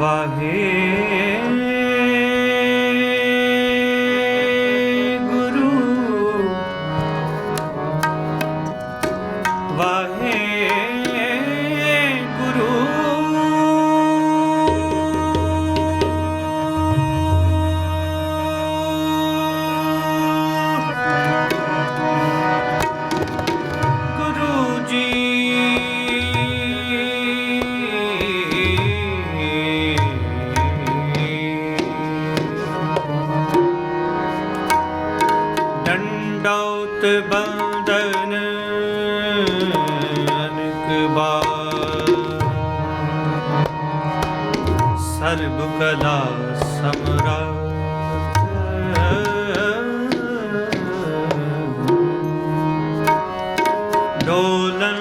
वाहे ਬੰਧਨ ਅਨਕ ਸਮਰਾ ਡੋਲਨ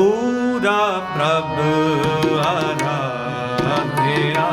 ਪੂਰਾ ਪ੍ਰਭ ਆਰਾਧਿਆ।